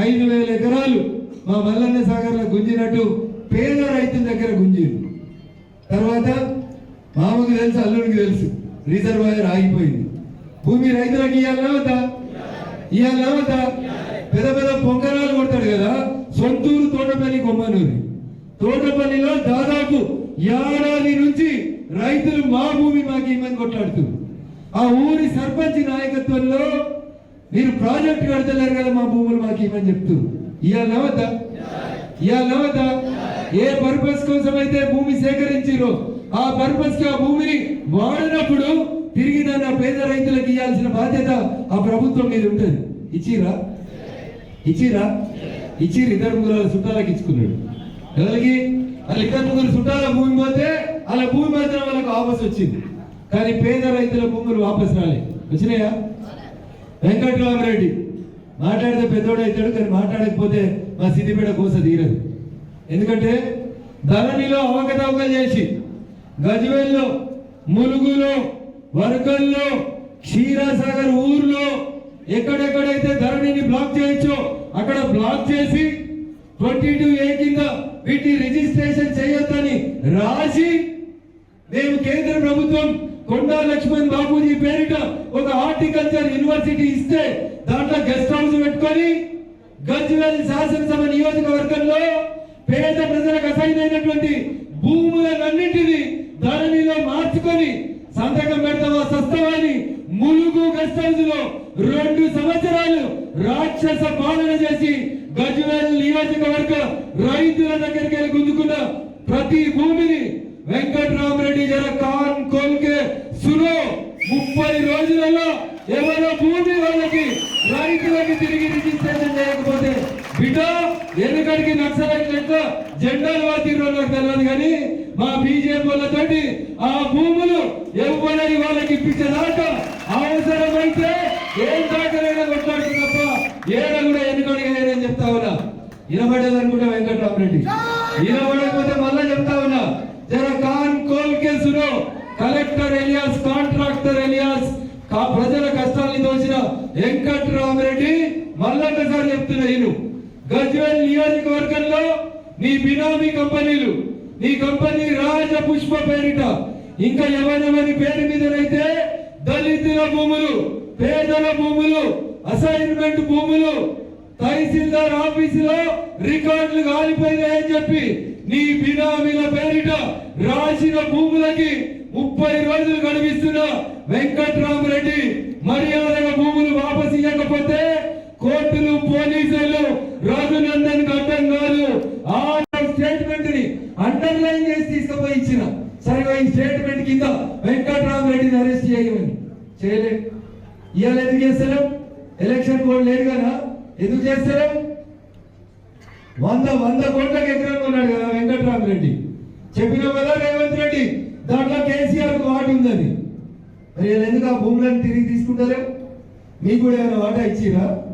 ఐదు వేల ఎకరాలు మా మల్లన్న సాగర్లో గుంజినట్టు పేద రైతుల దగ్గర గుంజిరు తర్వాత మామకు తెలుసు అల్లుడికి తెలుసు. రిజర్వాయర్ ఆగిపోయింది. భూమి రైతులకు ఇవ్వాలన్నా వద్దా ఇవ్వాలన్నా వద్దా పెద్ద పెద్ద పొంగరాలు కొడతాడు కదా సొంతూరు తోటపల్లి కొమ్మనూరి. తోటపల్లిలో దాదాపు ఏడాది నుంచి రైతులు మా భూమి మాకు ఇమ్మని కొట్లాడుతున్నారు. ఆ ఊరి సర్పంచ్ నాయకత్వంలో మీరు ప్రాజెక్ట్ కడతలేరు కదా మా భూములు మాకు ఇవ్వని చెప్తూ. ఇవాళ వద్దా ఇవాళ వద్దా ఏ పర్పస్ కోసం అయితే భూమి సేకరించిరో ఆ పర్పస్కి ఆ భూమిని వాడినప్పుడు తిరిగి దాన్ని ఆ పేద రైతులకు ఇవ్వాల్సిన బాధ్యత ఆ ప్రభుత్వం మీద ఉంటుంది. ఇచ్చిరా ఇచ్చిరా ఇచ్చిరు ఇద్దరు ముగ్గురు చుట్టాలకు ఇచ్చుకున్నాడు. ఎవరికి? వాళ్ళ ఇద్దరు ముగ్గురు చుట్టాల భూమి పోతే అలా భూమి మాత్రం వాళ్ళకి వాపస్ వచ్చింది. కానీ పేద రైతుల భూములు వాపస్ రాలే. వచ్చినాయా? వెంకటరామరెడ్డి. మాట్లాడితే పెద్దోడు అవుతాడు కానీ మాట్లాడకపోతే మా సిద్దిపేట కోస తీరదు. ఎందుకంటే ధరణిలో అవకతవకలు చేసి గజ్వేల్లో ములుగులో వరకల్లో క్షీరాసాగర్ ఊర్లో ఎక్కడెక్కడైతే ధరణిని బ్లాక్ చేయొచ్చో అక్కడ బ్లాక్ చేసి ట్వంటీ టూ ఏ కింద వీటిని రిజిస్ట్రేషన్ చేయొద్దని రాసి మేము కేంద్ర ప్రభుత్వం కొండా లక్ష్మణ్ బాబూజీ పేరిట ఒక హార్టికల్చర్ యూనివర్సిటీ ఇస్తే దాంట్లో గెస్ట్ హౌస్ పెట్టుకొని గజ్వేల్ శాసనసభ నియోజకవర్గంలో పేద ప్రజలకు అసైనటువంటి అయినటువంటి భూములన్నింటినీ ధరణిలో మార్చుకొని సంతకం పెడతావా సస్తవాని ములుగు గెస్ట్ హౌస్లో రెండు సంవత్సరాలు రాక్షస పాలన చేసి గజ్వేల్ నియోజకవర్గ రైతుల దగ్గరికి వెళ్ళి గుంజుకున్న ప్రతి భూమిని వెంకట్రామరెడ్డి జర కాన్ కోల్కే సులో ముప్పై రోజులలో ఎవరో భూమి వాళ్ళకి రైతులకి తిరిగి రిజిస్ట్రేషన్ చేయకపోతే బిడ్డ ఎన్నికడికి నక్సలైట్లు ఎట్లా జెండాలు వాతిరో నాకు తెలియదు కానీ మా బీజేపీ వాళ్ళతోటి ఆ భూములు ఎవరై వాళ్ళకి ఇప్పించేదాకా అవసరమైతే ఏం దాకరైనా కొట్లాడుతు తప్ప ఏడ కూడా ఎన్నికడిగా చెప్తా ఉన్నా. వినబడేది అనుకుంటా వెంకట్రామరెడ్డి. వినబడకపోతే మళ్ళా చెప్తా ఉన్నా జర కాన్ కోల్ కేసులో కలెక్టర్ ఎలియాస్ కాంట్రాక్టర్ ఎలియాస్ కా- ప్రజల కష్టాన్ని దోచిన రామరెడ్డి మళ్ళొకసారి చెప్తున్నా నేను గజ్వేల్ నియోజకవర్గంలో నీ బినామీ కంపెనీలు నీ కంపెనీ రాజ పుష్ప పేరిట ఇంకా ఎవరెవరి పేరు మీదనైతే దళితుల భూములు పేదల భూములు అసైన్మెంట్ భూములు తహసీల్దార్ ఆఫీసులో రికార్డులు కాలిపోయినాయని చెప్పి నీ బినామీల పేరిట రాసిన భూములకి ముప్పై రోజులు గడిపిస్తున్న వెంకట్రామరెడ్డి మర్యాదగా భూములు వాపసు ఇవ్వకపోతే కోర్టులు పోలీసులు రఘునందన్ అడ్డం కాదు ఆ స్టేట్మెంట్ని అండర్లైన్ చేసి తీసుకుపోయి ఇచ్చిన సరిగా ఈ స్టేట్మెంట్ కింద వెంకట్రామరెడ్డిని అరెస్ట్ చేయమని చేయలేదు ఇవాళ ఎందుకు చేస్తలేం ఎలక్షన్ కోడ్ లేదు కదా? ఎందుకు చేస్తారు? వంద వంద కోట్లకు ఎకరం కొన్నాడు కదా వెంకట్రామరెడ్డి చెప్పినావు కదా రేవంత్ రెడ్డి? దాంట్లో కేసీఆర్ వాటి ఉందని. మరి ఎందుకు ఆ భూములను తిరిగి తీసుకుంటారే? మీకు కూడా ఏమైనా వాటా ఇచ్చిరా?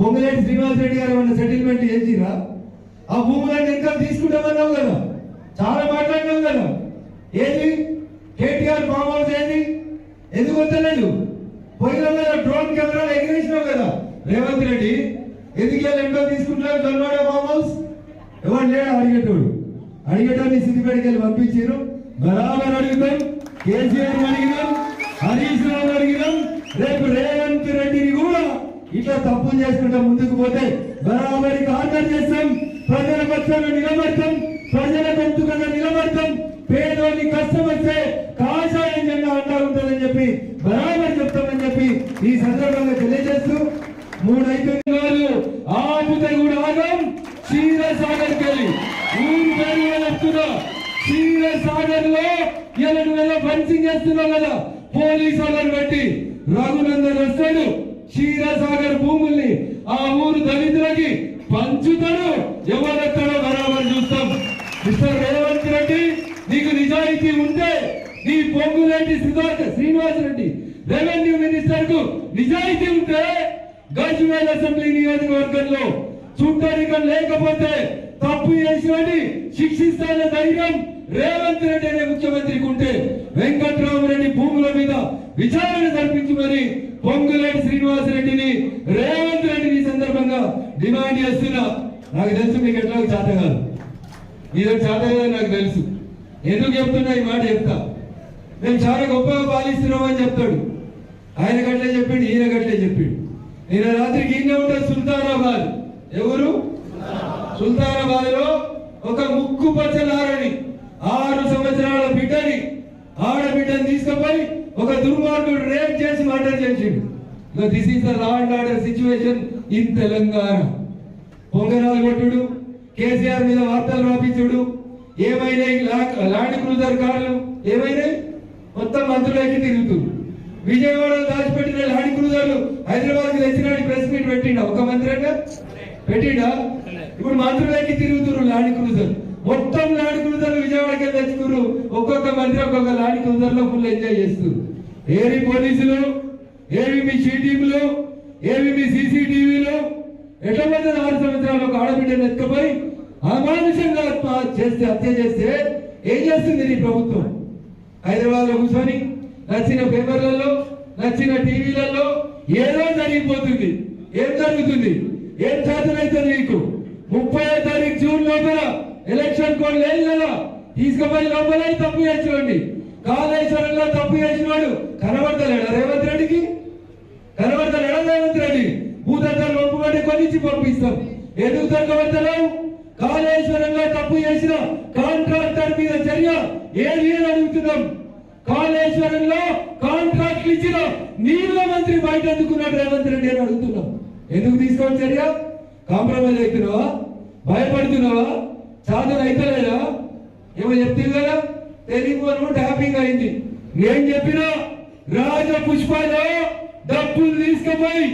పొంగులేటి శ్రీనివాస్ రెడ్డి గారు ఏమైనా సెటిల్మెంట్ చేసిరా? ఆ భూములను ఇంకా తీసుకుంటామన్నావు కదా? చాలా మాట్లాడినావు కదా? ఏది? కేటీఆర్ ఫామ్ హౌస్ ఏది? ఎందుకు వస్తలేదు పోయిన డ్రోన్ రేవంత్ రెడ్డి ఎందుకెళ్ళి వీళ్ళు ఎంతో తీసుకుంటున్నారు దొన్నవాడ ఫామ్ హౌస్ ఎవరు లేడు? అడిగేటోడు. అడిగేటోడిని సిద్దిపేటకి వెళ్ళి పంపించారు. బరాబర్ అడుగుతాం. కేసీఆర్ అడిగినాం. హరీష్ రావు అడిగినాం. రేపు రేవంత్ రెడ్డిని కూడా ఇట్లా తప్పులు చేసుకుంటా ముందుకు పోతే బరాబరికి ఆర్డర్ చేస్తాం. ప్రజల పక్షాన్ని నిలబడతాం. ప్రజల గొంతుకగా నిలబడతాం. పేదోని కష్టం వస్తే కాషాయం జెండా అంటా ఉంటుందని చెప్పి బరాబర్ చెప్తామని చెప్పి ఈ సందర్భంగా తెలియ మూడు అయిపోయిన ఆపుతే కూడా ఆగం. క్షీరసాగర్కి వెళ్ళి ఊరు పేరు కూడా లో ఇలా వేళ ఫెన్సింగ్ చేస్తున్నాం కదా. పోలీసు వాళ్ళని బట్టి రఘునందన్ వస్తాడు. క్షీరసాగర్ భూముల్ని ఆ ఊరు దళితులకి పంచుతాడు. ఎవరెక్కడో బరాబర్ చూస్తాం. మిస్టర్ రేవంత్ రెడ్డి నీకు నిజాయితీ ఉంటే నీ పొంగులేటి సిద్ధార్థ శ్రీనివాస్ రెడ్డి రెవెన్యూ మినిస్టర్కు నిజాయితీ ఉంటే గజ్వేల్ అసెంబ్లీ నియోజకవర్గంలో చుట్టరికం లేకపోతే తప్పు చేసినని శిక్షిస్తాన ధైర్యం. రేవంత్ రెడ్డి అనే ముఖ్యమంత్రికి ఉంటే వెంకట్రామరెడ్డి భూముల మీద విచారణ జరిపించి మరి పొంగులేటి శ్రీనివాస్ రెడ్డిని రేవంత్ రెడ్డిని సందర్భంగా డిమాండ్ చేస్తున్నా. నాకు తెలుసు మీకు ఎట్లా చేత కాదు. మీతో చేత కాదని నాకు తెలుసు. ఎందుకు చెప్తున్నా ఈ మాట చెప్తా. మేము చాలా గొప్పగా పాలిస్తున్నామని చెప్తాడు. ఆయన గట్లే చెప్పిండు ఈయన గట్లే నేను రాత్రికి ఈయన ఉంటే సుల్తానాబాద్. ఎవరు? సుల్తానాబాద్లో ఒక ముక్కు పచ్చలారని ఆరు సంవత్సరాల బిడ్డని ఆడబిడ్డని తీసుకుపోయి ఒక దుర్మార్గుడు రేప్ చేసి మర్డర్ చేసిండు. This is the law and order situation in Telangana. పొంగనాలు కొట్టుడు కేసీఆర్ మీద వార్తలు రాపించుడు. ఏమైనాయి? ల్యాండ్ క్రూజర్ కార్లు ఏమైనాయి? మొత్తం మంత్రులకి తిరుగుతుంది విజయవాడలో దాచిపెట్టిన లాడి క్రూజర్లు హైదరాబాద్కి తెచ్చినాడు ప్రెస్ మీట్ పెట్టిండా? ఒక మంత్రి పెట్టిండా? ఇప్పుడు మంత్రులకి తిరుగుతున్నారు లాడి క్రూజర్. మొత్తం లాడి క్రూజర్లు విజయవాడకి తెచ్చుకున్నారు ఒక్కొక్క మంత్రి ఒక్కొక్క లాడి క్రూజర్లో ఫుల్ ఎంజాయ్ చేస్తున్నారు ఏరి పోలీసులు ఏవి మీ షీటీములు ఏవి మీ సీసీటీవీలు? ఎట్లా మంది ఆరు సంవత్సరాలు ఒక ఆడబిడ్డను ఎత్తుకుపోయి అమానుషంగా చేస్తే హత్య చేస్తే ఏం చేస్తుంది నీ ప్రభుత్వం? హైదరాబాద్లో కూర్చొని నచ్చిన పేపర్లలో నచ్చిన టీవీలలో ఏదో జరిగిపోతుంది. ఏం జరుగుతుంది? ఏం చేతనైతుంది నీకు? ముప్పై తారీఖు జూన్ లోపల ఎలక్షన్ కోడ్ లేదు కదా. తీసుకుపోయి లోపల తప్పు చేసినండి కాళేశ్వరంలో తప్పు చేసినాడు కనబడతలేడా? రేవంత్ రెడ్డికి? కనబడతలేడా రేవంత్ రెడ్డి? భూతత్వాలు ఒప్పుకుంటే కొనిచ్చి పంపిస్తాం. ఎందుకు దొరకబడతలేవు కాళేశ్వరంలో తప్పు చేసిన కాంట్రాక్టర్ మీద చర్య ఏది అని అడుగుతున్నాం. కాళేశ్వరంలో కాంట్రాక్టర్ ఇచ్చిన నీళ్ళ మంత్రి బయట ఎందుకున్నాడు రేవంత్ రెడ్డి అని అడుగుతున్నాం. ఎందుకు తీసుకోవాలి చర్య? కాంప్రమైజ్ అవుతున్నావా భయపడుతున్నావా? సాధన అయితలేదా ఏమో చెప్తుంది కదా? టెలిఫోన్ ట్యాపింగ్ అయింది. నేను చెప్పిన రాజ పుష్పాలో డబ్బులు తీసుకుపోయి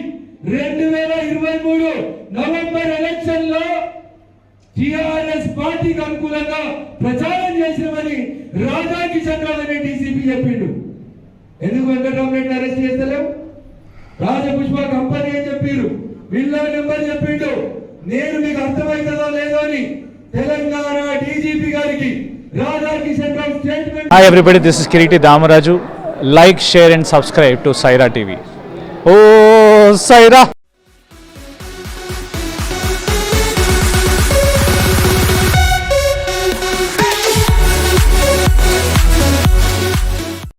రెండు వేల ఇరవై మూడు నవంబర్ ఎలక్షన్లో టిఆర్ఎస్ పార్టీకి అనుకూలంగా ప్రచారం చేసినామని రాధా కిషన్ రావు డీసీపీ చెప్పిండు. ఎందుకు వెంకటరామరెడ్డిని అరెస్ట్ చేస్తలేవు రాజపుష్ప కంపెనీ అని చెప్పారు బిల్లా నెంబర్ చెప్పిండు నేను మీకు అర్థమవుతుందో లేదో అని తెలంగాణ డీజీపీ గారికి Radha Kishan Rao statement Hi everybody, this is Kiriti Damaraju. Like, share and subscribe to Saira TV. Oh, Saira!